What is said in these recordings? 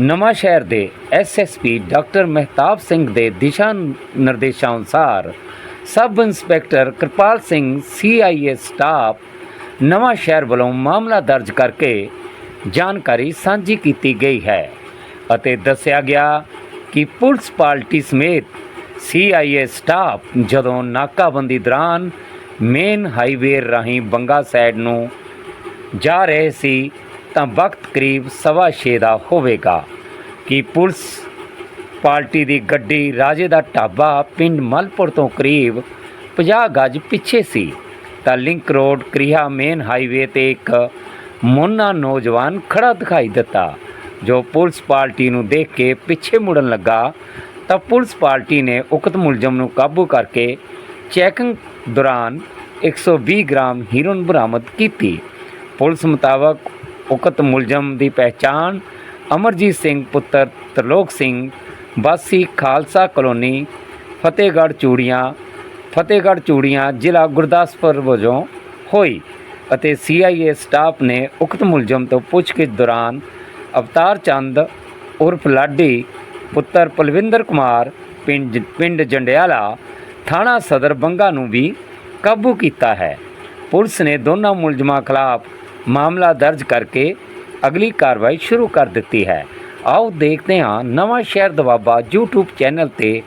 ਨਵਾਂ ਸ਼ਹਿਰ ਦੇ ਐਸਐਸਪੀ ਡਾਕਟਰ ਮਹਿਤਾਬ ਸਿੰਘ ਦੇ ਦਿਸ਼ਾ ਨਿਰਦੇਸ਼ਾਂ ਅਨੁਸਾਰ sub inspector Kirpal Singh CIA staff Nawanshahr ਵੱਲੋਂ ਮਾਮਲਾ ਦਰਜ ਕਰਕੇ ਜਾਣਕਾਰੀ ਸਾਂਝੀ ਕੀਤੀ ਗਈ ਹੈ ਅਤੇ ਦੱਸਿਆ ਗਿਆ ਕਿ ਪੁਲਿਸ ਪਾਰਟੀ ਸਮੇਤ ਸੀਆਈਏ ਸਟਾਫ ਜਦੋਂ ਨਾਕਾਬੰਦੀ ਦੌਰਾਨ ਮੇਨ ਹਾਈਵੇ ਰਾਹੀਂ ਬੰਗਾ ਸਾਈਡ ਨੂੰ ਜਾ ਰਹੇ ਸੀ ਤਾਂ ਵਕਤ ਕਰੀਬ ਸਵਾ ਛੇ ਦਾ ਹੋਵੇਗਾ ਕਿ ਪੁਲਿਸ ਪਾਰਟੀ ਦੀ ਗੱਡੀ ਰਾਜੇ ਦਾ ਢਾਬਾ ਪਿੰਡ ਮਲਪੁਰ ਤੋਂ ਕਰੀਬ 50 ਗਜ ਪਿੱਛੇ ਸੀ। ਤਾਂ link road, Kariha main highway ਤੇ ਇੱਕ ਮੋਨਾ ਨੌਜਵਾਨ ਖੜਾ ਦਿਖਾਈ ਦਿੱਤਾ, ਜੋ ਪੁਲਿਸ ਪਾਰਟੀ ਨੂੰ ਦੇਖ ਕੇ ਪਿੱਛੇ ਮੁੜਨ ਲੱਗਾ। ਤਾਂ ਪੁਲਿਸ ਪਾਰਟੀ ਨੇ ਉਕਤ ਮੁਲਜ਼ਮ ਨੂੰ ਕਾਬੂ ਕਰਕੇ ਚੈਕਿੰਗ ਦੌਰਾਨ 120 ਗ੍ਰਾਮ ਹੀਰੋਇਨ ਬਰਾਮਦ ਕੀਤੀ। ਪੁਲਿਸ ਮੁਤਾਬਕ ਉਕਤ ਮੁਲਜ਼ਮ ਦੀ ਪਹਿਚਾਣ, ਅਮਰਜੀਤ ਸਿੰਘ ਪੁੱਤਰ ਤਰਲੋਕ ਸਿੰਘ, ਵਾਸੀ ਖਾਲਸਾ ਕਲੋਨੀ, ਫਤਿਹਗੜ੍ਹ ਚੂੜੀਆਂ ਫਤਿਹਗੜ੍ਹ ਚੂੜੀਆਂ ਜ਼ਿਲ੍ਹਾ ਗੁਰਦਾਸਪੁਰ ਵਜੋਂ ਹੋਈ ਅਤੇ ਸੀਆਈਏ ਸਟਾਫ ਨੇ ਉਕਤ ਮੁਲਜ਼ਮ ਤੋਂ ਪੁੱਛਗਿੱਛ ਦੌਰਾਨ ਅਵਤਾਰ ਚੰਦ ਉਰਫ ਲਾਡੀ, ਪੁੱਤਰ ਪਲਵਿੰਦਰ ਕੁਮਾਰ, ਪਿੰਡ ਪਿੰਡ ਜੰਡਿਆਲਾ, ਥਾਣਾ ਸਦਰ ਬੰਗਾ ਨੂੰ ਵੀ ਕਾਬੂ ਕੀਤਾ ਹੈ। ਪੁਲਿਸ ਨੇ ਦੋਨਾਂ ਮੁਲਜ਼ਮਾਂ ਖਿਲਾਫ ਮਾਮਲਾ ਦਰਜ ਕਰਕੇ ਅਗਲੀ ਕਾਰਵਾਈ ਸ਼ੁਰੂ ਕਰ ਦਿੱਤੀ ਹੈ। ਆਓ ਦੇਖਦੇ ਹਾਂ ਨਵਾਂ ਸ਼ਹਿਰ ਦਵਾਬਾ YouTube ਚੈਨਲ ਤੇ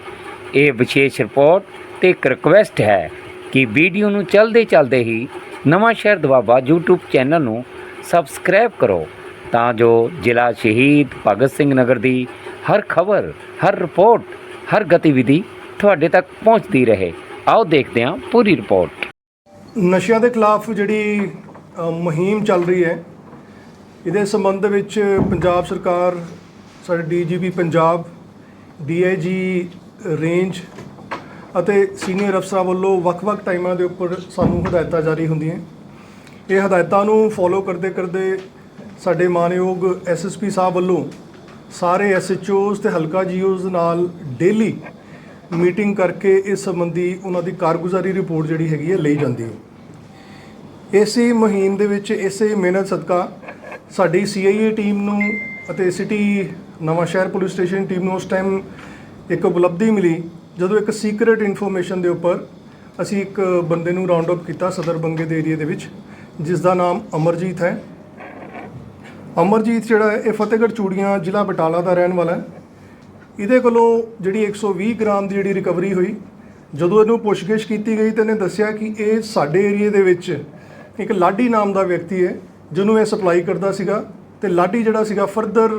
ਇਹ ਵਿਸ਼ੇਸ਼ ਰਿਪੋਰਟ ਤੇ ਇੱਕ ਰਿਕੁਐਸਟ ਹੈ ਕਿ ਵੀਡੀਓ ਨੂੰ ਚਲਦੇ ਚਲਦੇ ਹੀ ਨਵਾਂ ਸ਼ਹਿਰ ਦਵਾਬਾ YouTube ਚੈਨਲ ਨੂੰ ਸਬਸਕ੍ਰਾਈਬ ਕਰੋ ਤਾਂ ਜੋ ਜ਼ਿਲ੍ਹਾ ਸ਼ਹੀਦ ਭਗਤ ਸਿੰਘ ਨਗਰ ਦੀ ਹਰ ਖਬਰ, ਹਰ ਰਿਪੋਰਟ, ਹਰ ਗਤੀਵਿਧੀ ਤੁਹਾਡੇ ਤੱਕ ਪਹੁੰਚਦੀ ਰਹੇ। ਆਓ ਦੇਖਦੇ ਹਾਂ ਪੂਰੀ ਰਿਪੋਰਟ। ਨਸ਼ਿਆਂ ਦੇ ਖਿਲਾਫ ਜਿਹੜੀ ਮੁਹਿੰਮ ਚੱਲ ਰਹੀ ਹੈ। ਇਹਦੇ ਸੰਬੰਧ ਵਿੱਚ ਪੰਜਾਬ ਸਰਕਾਰ, ਸਾਡੇ ਡੀਜੀਪੀ ਪੰਜਾਬ, ਡੀਆਈਜੀ ਰੇਂਜ ਅਤੇ ਸੀਨੀਅਰ ਅਫਸਰਾਂ ਵੱਲੋਂ ਵੱਖ-ਵੱਖ ਟਾਈਮਾਂ ਦੇ ਉੱਪਰ ਸਾਨੂੰ ਹਦਾਇਤਾਂ ਜਾਰੀ ਹੁੰਦੀਆਂ। ਇਹ ਹਦਾਇਤਾਂ ਨੂੰ ਫੋਲੋ ਕਰਦੇ ਕਰਦੇ ਸਾਡੇ ਮਾਨਯੋਗ ਐਸਐਸਪੀ ਸਾਹਿਬ ਵੱਲੋਂ ਸਾਰੇ ਐਸਐਚਓਜ਼ ਤੇ ਹਲਕਾ ਜੀਓਜ਼ ਨਾਲ ਡੇਲੀ ਮੀਟਿੰਗ ਕਰਕੇ ਇਸ ਸੰਬੰਧੀ ਉਹਨਾਂ ਦੀ ਕਾਰਗੁਜ਼ਾਰੀ ਰਿਪੋਰਟ ਜਿਹੜੀ ਹੈਗੀ ਹੈ, ਲਈ ਜਾਂਦੀ ਹੈ। ਇਸੇ ਮੁਹਿੰਮ ਦੇ ਵਿੱਚ ਇਸੇ ਮਿਹਨਤ ਸਦਕਾ ਸਾਡੀ ਸੀਆਈਏ ਟੀਮ ਨੂੰ ਅਤੇ ਸਿਟੀ ਨਵਾਂ ਸ਼ਹਿਰ ਪੁਲਿਸ ਸਟੇਸ਼ਨ ਟੀਮ ਨੂੰ ਉਸ ਟਾਈਮ ਇੱਕ ਉਪਲਬਧੀ ਮਿਲੀ। ਜਦੋਂ ਇੱਕ ਸੀਕ੍ਰੀਟ ਇਨਫੋਰਮੇਸ਼ਨ ਦੇ ਉੱਪਰ ਅਸੀਂ ਇੱਕ ਬੰਦੇ ਨੂੰ ਰਾਉਂਡ ਅਪ ਕੀਤਾ ਸਦਰ ਬੰਗੇ ਦੇ ਏਰੀਆ ਦੇ ਵਿੱਚ, ਜਿਸ ਦਾ ਨਾਮ ਅਮਰਜੀਤ ਹੈ। ਅਮਰਜੀਤ ਜਿਹੜਾ ਇਹ ਫਤਿਹਗੜ੍ਹ ਚੂੜੀਆਂ ਜ਼ਿਲ੍ਹਾ ਬਟਾਲਾ ਦਾ ਰਹਿਣ ਵਾਲਾ ਹੈ। ਇਹਦੇ ਕੋਲੋਂ ਜਿਹੜੀ 120 ਗ੍ਰਾਮ ਦੀ ਜਿਹੜੀ ਰਿਕਵਰੀ ਹੋਈ, ਜਦੋਂ ਇਹਨੂੰ ਪੁੱਛਗਿੱਛ ਕੀਤੀ ਗਈ ਤਾਂ ਇਹਨੇ ਦੱਸਿਆ ਕਿ ਇਹ ਸਾਡੇ ਏਰੀਆ ਦੇ ਵਿੱਚ ਇੱਕ ਲਾਡੀ ਨਾਮ ਦਾ ਵਿਅਕਤੀ ਹੈ ਜਿਹਨੂੰ ਇਹ ਸਪਲਾਈ ਕਰਦਾ ਸੀਗਾ ਤੇ ਲਾਡੀ ਜਿਹੜਾ ਸੀਗਾ ਫਰਦਰ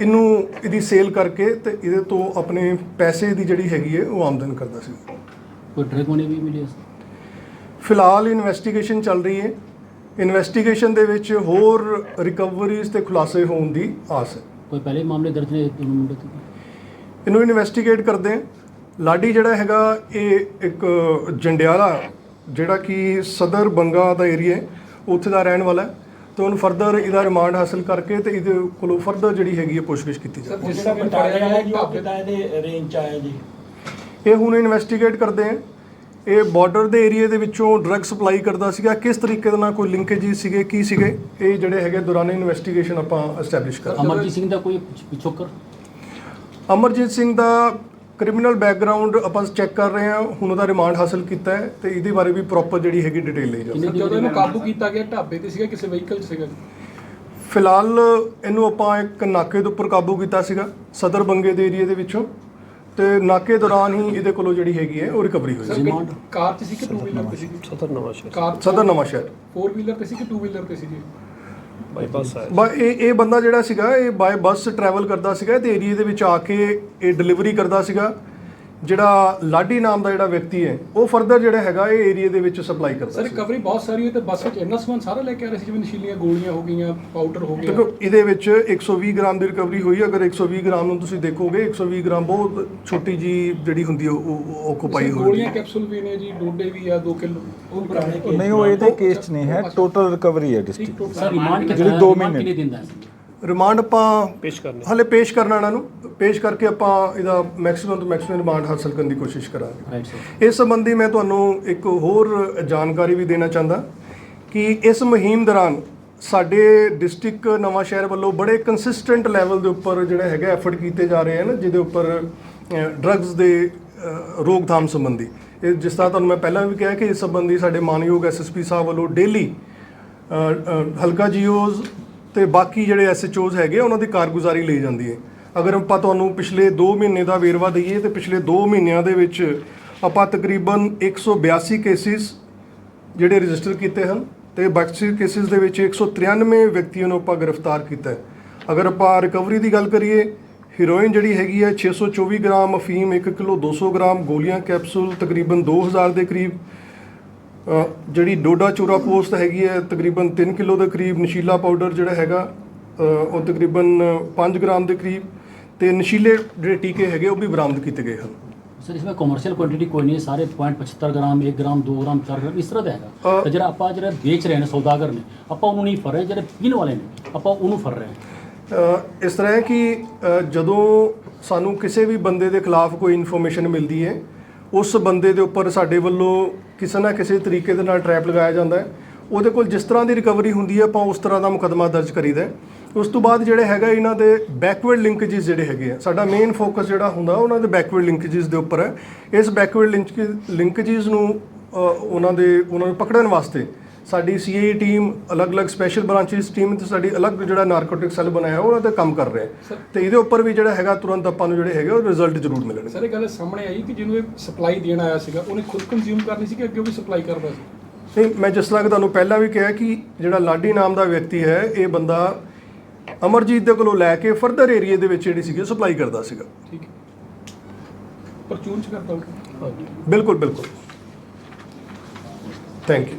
ਇਹਨੂੰ ਇਹਦੀ ਸੇਲ ਕਰਕੇ ਤੇ ਇਹਦੇ ਤੋਂ ਆਪਣੇ ਪੈਸੇ ਦੀ ਜਿਹੜੀ ਹੈਗੀ ਹੈ ਉਹ ਆਮਦਨ ਕਰਦਾ ਸੀ। ਕੋਈ ਡਰਗ ਹੋਣੇ ਵੀ ਮਿਲੇ ਫਿਲਹਾਲ ਇਨਵੈਸਟੀਗੇਸ਼ਨ ਚੱਲ ਰਹੀ ਹੈ। ਇਨਵੈਸਟੀਗੇਸ਼ਨ ਦੇ ਵਿੱਚ ਹੋਰ ਰਿਕਵਰੀਜ਼ ਤੇ ਖੁਲਾਸੇ ਹੋਣ ਦੀ ਆਸ ਹੈ। ਕੋਈ ਪਹਿਲੇ ਮਾਮਲੇ ਦਰਜ ਨੇ ਦੋਨੋਂ ਮੁੰਡੇ ਤੇ? ਇਹਨੂੰ ਇਨਵੈਸਟੀਗੇਟ ਕਰਦੇ ਹਾਂ। ਲਾਡੀ ਜਿਹੜਾ ਹੈਗਾ ਇਹ ਇੱਕ ਜੰਡਿਆਲਾ ਜਿਹੜਾ ਕਿ ਸਦਰ ਬੰਗਾ ਦਾ ਏਰੀਆ ਹੈ ਉੱਥੇ ਦਾ ਰਹਿਣ ਵਾਲਾ ਹੈ ਤੇ ਉਹਨੂੰ ਫਰਦਰ ਇਹਦਾ ਰਿਮਾਂਡ ਹਾਸਲ ਕਰਕੇ ਤੇ ਇਹਦੇ ਕੋਲੋਂ ਫਰਦਰ ਜਿਹੜੀ ਹੈਗੀ ਹੈ ਪੁੱਛਗਿੱਛ ਕੀਤੀ ਜਾਵੇ। ਜਿਸ ਦਾ ਬਟਾਲੇ ਵਾਲਾ ਜੀ ਉਹ ਕਿਦਾਂ ਇਹਦੇ ਰੇਂਜ ਚ ਆਇਆ ਜੀ। ਇਹ ਹੁਣ ਇਨਵੈਸਟੀਗੇਟ ਕਰਦੇ ਹਾਂ ਇਹ ਬਾਰਡਰ ਦੇ ਏਰੀਆ ਦੇ ਵਿੱਚੋਂ ਡਰੱਗ ਸਪਲਾਈ ਕਰਦਾ ਸੀਗਾ। ਕਿਸ ਤਰੀਕੇ ਦੇ ਨਾਲ ਕੋਈ ਲਿੰਕੇਜ ਸੀਗੇ ਕੀ ਸੀਗੇ ਇਹ ਜਿਹੜੇ ਹੈਗੇ ਦੌਰਾਨ ਇਨਵੈਸਟੀਗੇਸ਼ਨ ਆਪਾਂ ਐਸਟੈਬਲਿਸ਼ ਕਰਾਂਗੇ। ਅਮਰਜੀਤ ਸਿੰਘ ਦਾ ਕੋਈ ਪਿਛ- ਪਿਛੋਕਰ ਅਮਰਜੀਤ ਸਿੰਘ ਦਾ ਕ੍ਰਿਮੀਨਲ ਬੈਕਗ੍ਰਾਉਂਡ ਆਪਾਂ ਚੈੱਕ ਕਰ ਰਹੇ ਹਾਂ ਹੁਣ ਉਹਦਾ ਰਿਮਾਂਡ ਹਾਸਲ ਕੀਤਾ ਹੈ ਤੇ ਇਹਦੇ ਬਾਰੇ ਵੀ ਪ੍ਰੋਪਰ ਜਿਹੜੀ ਹੈਗੀ ਡਿਟੇਲ ਲਈ ਜਾਵੇ ਕਿੰਨੇ ਜਦੋਂ ਇਹਨੂੰ ਕਾਬੂ ਕੀਤਾ ਗਿਆ ਢਾਬੇ ਤੇ ਸੀਗਾ ਕਿਸੇ ਵਹੀਕਲ 'ਚ ਸੀਗਾ? ਫਿਲਹਾਲ ਇਹਨੂੰ ਆਪਾਂ ਇੱਕ ਨਾਕੇ ਦੇ ਉੱਪਰ ਕਾਬੂ ਕੀਤਾ ਸੀਗਾ ਸਦਰ ਬੰਗੇ ਦੇ ਏਰੀਆ ਦੇ ਵਿੱਚੋਂ। ਤੇ ਨਾਕੇ ਦੌਰਾਨ ਹੀ ਇਹਦੇ ਕੋਲੋਂ ਜਿਹੜੀ ਹੈਗੀ ਹੈ ਉਹ ਰਿਕਵਰੀ ਹੋਈ ਸਰ ਸੀ। ਕਾਰ 'ਚ ਸੀ ਕਿ ਟੂ ਵੀਲਰ ਤੇ ਸੀ? ਸਦਰ ਨਵਾਂ ਸ਼ਹਿਰ। ਕਾਰ ਸਦਰ ਨਵਾਂ ਸ਼ਹਿਰ। ਫੋਰ ਵੀਲਰ ਤੇ ਸੀ ਕਿ ਟੂ ਵੀਲਰ ਤੇ ਸੀ ਜੀ? ਬਾ, ਇਹ ਇਹ ਬੰਦਾ ਜਿਹੜਾ ਸੀਗਾ, ਇਹ ਬਾਏ ਬੱਸ ਟਰੈਵਲ ਕਰਦਾ ਸੀਗਾ, ਤੇ ਏਰੀਆ ਦੇ ਵਿੱਚ ਆ ਕੇ ਇਹ ਡਿਲੀਵਰੀ ਕਰਦਾ ਸੀਗਾ। ਜਿਹੜਾ ਲਾਡੀ ਨਾਮ ਦਾ ਜਿਹੜਾ ਵਿਅਕਤੀ ਹੈ ਉਹ ਫਰਦਰ ਜਿਹੜਾ ਹੈਗਾ ਇਹ ਏਰੀਆ ਦੇ ਵਿੱਚ ਸਪਲਾਈ ਕਰਦਾ ਸਰ ਰਿਕਵਰੀ ਬਹੁਤ ਸਾਰੀ ਹੋਈ ਤੇ ਬੱਸ ਵਿੱਚ ਇੰਨਾ ਸਮਾਨ ਸਾਰਾ ਲੈ ਕੇ ਆ ਰਹੇ ਸੀ ਜਿਵੇਂ ਨਸ਼ੀਲੀਆਂ ਗੋਲੀਆਂ ਹੋ ਗਈਆਂ ਪਾਊਡਰ ਹੋ ਗਿਆ ਦੇਖੋ ਇਹਦੇ ਵਿੱਚ 120 ਗ੍ਰਾਮ ਦੀ ਰਿਕਵਰੀ ਹੋਈ ਹੈ। ਅਗਰ 120 ਗ੍ਰਾਮ ਨੂੰ ਤੁਸੀਂ ਦੇਖੋਗੇ 120 ਗ੍ਰਾਮ ਬਹੁਤ ਛੋਟੀ ਜੀ ਜਿਹੜੀ ਹੁੰਦੀ ਹੈ ਉਹ ਓਕੂਪਾਈ ਹੋਈ ਗੋਲੀਆਂ ਕੈਪਸੂਲ ਵੀ ਨੇ ਜੀ ਡੋਡੇ ਵੀ ਆ 2 ਕਿਲੋ ਉਹ ਪੁਰਾਣੇ ਨਹੀਂ ਉਹ ਇਹਦੇ ਕੇਸ 'ਚ ਨਹੀਂ ਹੈ ਟੋਟਲ ਰਿਕਵਰੀ ਹੈ ਡਿਸਟ੍ਰਿਕਟ ਸਰ ਰਿਮਾਂਡ। ਕਿੰਨੇ ਦਿਨ ਦਾ ਹੈ? ਰਿਮਾਂਡ ਆਪਾਂ ਪੇਸ਼ ਕਰਨਾ ਹਲੇ ਪੇਸ਼ ਕਰਨਾ ਇਹਨਾਂ ਨੂੰ ਪੇਸ਼ ਕਰਕੇ ਆਪਾਂ ਇਹਦਾ ਮੈਕਸਿਮਮ ਤੋਂ ਮੈਕਸਿਮਮ ਰਿਮਾਂਡ ਹਾਸਲ ਕਰਨ ਦੀ ਕੋਸ਼ਿਸ਼ ਕਰਾਂਗੇ। ਰਾਈਟ ਸਰ ਇਸ ਸੰਬੰਧੀ ਮੈਂ ਤੁਹਾਨੂੰ ਇੱਕ ਹੋਰ ਜਾਣਕਾਰੀ ਵੀ ਦੇਣਾ ਚਾਹੁੰਦਾ ਕਿ ਇਸ ਮੁਹਿੰਮ ਦੌਰਾਨ ਸਾਡੇ ਡਿਸਟ੍ਰਿਕਟ ਨਵਾਂ ਸ਼ਹਿਰ ਵੱਲੋਂ ਬੜੇ ਕੰਸਿਸਟੈਂਟ ਲੈਵਲ ਦੇ ਉੱਪਰ ਜਿਹੜਾ ਹੈਗਾ ਐਫਰਟ ਕੀਤੇ ਜਾ ਰਹੇ ਹਨ ਜਿਹਦੇ ਉੱਪਰ ਡਰੱਗਸ ਦੇ ਰੋਕਥਾਮ ਸੰਬੰਧੀ। ਇਹ ਜਿਸ ਤਰ੍ਹਾਂ ਤੁਹਾਨੂੰ ਮੈਂ ਪਹਿਲਾਂ ਵੀ ਕਿਹਾ ਕਿ ਇਸ ਸੰਬੰਧੀ ਸਾਡੇ ਮਾਨਯੋਗ ਐਸਐਸਪੀ ਸਾਹਿਬ ਵੱਲੋਂ ਡੇਲੀ ਹਲਕਾ ਜੀਓਜ਼ ਤੇ ਬਾਕੀ ਜਿਹੜੇ ਐਸਐਚਓਜ਼ ਹੈਗੇ ਆ, ਉਹਨਾਂ ਦੀ ਕਾਰਗੁਜ਼ਾਰੀ ਲਈ ਜਾਂਦੀ ਹੈ। ਅਗਰ ਆਪਾਂ ਤੁਹਾਨੂੰ ਪਿਛਲੇ 2 ਮਹੀਨੇ ਦਾ ਵੇਰਵਾ ਦਈਏ ਤੇ ਪਿਛਲੇ 2 ਮਹੀਨਿਆਂ ਦੇ ਵਿੱਚ ਆਪਾਂ ਤਕਰੀਬਨ 182 ਕੇਸਿਸ ਜਿਹੜੇ ਰਜਿਸਟਰ ਕੀਤੇ ਹਨ ਤੇ ਬਾਕੀ ਕੇਸਿਸ ਦੇ ਵਿੱਚ 193 ਵਿਅਕਤੀਆਂ ਨੂੰ ਆਪਾਂ ਗ੍ਰਿਫਤਾਰ ਕੀਤਾ ਹੈ। ਅਗਰ ਆਪਾਂ ਰਿਕਵਰੀ ਦੀ ਗੱਲ ਕਰੀਏ ਹੀਰੋਇਨ ਜਿਹੜੀ ਹੈਗੀ ਹੈ 624 ਗ੍ਰਾਮ ਅਫੀਮ 1 ਕਿਲੋ 200 ਗ੍ਰਾਮ ਗੋਲੀਆਂ ਕੈਪਸੂਲ ਤਕਰੀਬਨ 2000 ਦੇ ਕਰੀਬ। ਜਿਹੜੀ ਡੋਡਾ ਚੂਰਾ ਪੋਸਟ ਹੈਗੀ ਹੈ ਤਕਰੀਬਨ 3 ਕਿਲੋ ਦੇ ਕਰੀਬ ਨਸ਼ੀਲਾ ਪਾਊਡਰ ਜਿਹੜਾ ਹੈਗਾ ਉਹ ਤਕਰੀਬਨ 5 ਗ੍ਰਾਮ ਦੇ ਕਰੀਬ ਤੇ ਨਸ਼ੀਲੇ ਜਿਹੜੇ ਟੀਕੇ ਹੈਗੇ ਉਹ ਵੀ ਬਰਾਮਦ ਕੀਤੇ ਗਏ ਹਨ। ਸਰ ਇਸमें ਕਮਰਸ਼ੀਅਲ ਕੁਆਂਟੀਟੀ ਕੋਈ ਨਹੀਂ ਸਾਰੇ 0.75 ਗ੍ਰਾਮ 1 ਗ੍ਰਾਮ 2 ਗ੍ਰਾਮ 4 ਗ੍ਰਾਮ ਇਸ ਤਰ੍ਹਾਂ ਦਾ ਹੈਗਾ। ਤੇ ਜਿਹੜਾ ਆਪਾਂ ਜਿਹੜਾ ਵੇਚ ਰਹੇ ਨੇ ਸੌਦਾਗਰ ਨੇ ਆਪਾਂ ਉਹਨੂੰ ਨਹੀਂ ਫੜ ਰਹੇ ਜਿਹੜੇ ਪੀਣ ਵਾਲੇ ਨੇ ਆਪਾਂ ਉਹਨੂੰ ਫੜ ਰਹੇ ਹਾਂ। ਇਸ ਤਰ੍ਹਾਂ ਹੈ ਕਿ ਜਦੋਂ ਸਾਨੂੰ ਕਿਸੇ ਵੀ ਬੰਦੇ ਦੇ ਖਿਲਾਫ ਕੋਈ ਇਨਫੋਰਮੇਸ਼ਨ ਮਿਲਦੀ ਹੈ ਉਸ ਬੰਦੇ ਦੇ ਉੱਪਰ ਸਾਡੇ ਵੱਲੋਂ ਕਿਸੇ ਨਾ ਕਿਸੇ ਤਰੀਕੇ ਦੇ ਨਾਲ ਟ੍ਰੈਪ ਲਗਾਇਆ ਜਾਂਦਾ ਹੈ। ਉਹਦੇ ਕੋਲ ਜਿਸ ਤਰ੍ਹਾਂ ਦੀ ਰਿਕਵਰੀ ਹੁੰਦੀ ਹੈ, ਆਪਾਂ ਉਸ ਤਰ੍ਹਾਂ ਦਾ ਮੁਕਦਮਾ ਦਰਜ ਕਰੀਦਾ ਉਸ ਤੋਂ ਬਾਅਦ ਜਿਹੜੇ ਹੈਗਾ ਇਹਨਾਂ ਦੇ ਬੈਕਵਰਡ ਲਿੰਕੇजेस ਜਿਹੜੇ ਹੈਗੇ ਆ, ਸਾਡਾ ਮੇਨ ਫੋਕਸ ਜਿਹੜਾ ਹੁੰਦਾ, ਉਹਨਾਂ ਦੇ ਬੈਕਵਰਡ ਲਿੰਕੇजेस ਦੇ ਉੱਪਰ ਹੈ। ਇਸ ਬੈਕਵਰਡ ਲਿੰਕੇजेस ਨੂੰ ਉਹਨਾਂ ਦੇ ਉਹਨਾਂ ਨੂੰ ਪਕੜਨ ਵਾਸਤੇ ਸਾਡੀ ਸੀਆਈ ਟੀਮ ਅਲੱਗ-ਅਲੱਗ ਸਪੈਸ਼ਲ ਬ੍ਰਾਂਚਸ ਟੀਮ ਤੇ ਸਾਡੀ ਅਲੱਗ ਜਿਹੜਾ ਨਾਰਕੋਟਿਕ ਸੈੱਲ ਬਣਾਇਆ ਉਹਨਾਂ ਤੇ ਕੰਮ ਕਰ ਰਿਹਾ ਤੇ ਇਹਦੇ ਉੱਪਰ ਵੀ ਜਿਹੜਾ ਹੈਗਾ ਤੁਰੰਤ ਆਪਾਂ ਨੂੰ ਜਿਹੜੇ ਹੈਗੇ ਉਹ ਰਿਜ਼ਲਟ ਜ਼ਰੂਰ ਮਿਲਣਗੇ। ਸਰ ਇਹ ਗੱਲ ਸਾਹਮਣੇ ਆਈ ਕਿ ਜਿਹਨੂੰ ਇਹ ਸਪਲਾਈ ਦੇਣ ਆਇਆ ਸੀਗਾ ਉਹਨੇ ਖੁਦ ਕੰਜ਼ਿਊਮ ਕਰਨੀ ਸੀ ਕਿ ਅੱਗੇ ਉਹ ਵੀ ਸਪਲਾਈ ਕਰਦਾ ਸੀ? ਨਹੀਂ ਮੈਂ ਜਿਸ ਤਰ੍ਹਾਂ ਕਿ ਤੁਹਾਨੂੰ ਪਹਿਲਾਂ ਵੀ ਕਿਹਾ ਕਿ ਜਿਹੜਾ ਲਾਡੀ ਨਾਮ ਦਾ ਵਿਅਕਤੀ ਹੈ ਇਹ ਬੰਦਾ ਅਮਰਜੀਤ ਦੇ ਕੋਲੋਂ ਲੈ ਕੇ ਫਰਦਰ ਏਰੀਆ ਦੇ ਵਿੱਚ ਜਿਹੜੀ ਸੀਗੀ ਸਪਲਾਈ ਕਰਦਾ ਸੀਗਾ। ਠੀਕ ਹੈ। ਪਰਚੂਨ ਚ ਕਰਦਾ ਬਿਲਕੁਲ ਬਿਲਕੁਲ। Thank you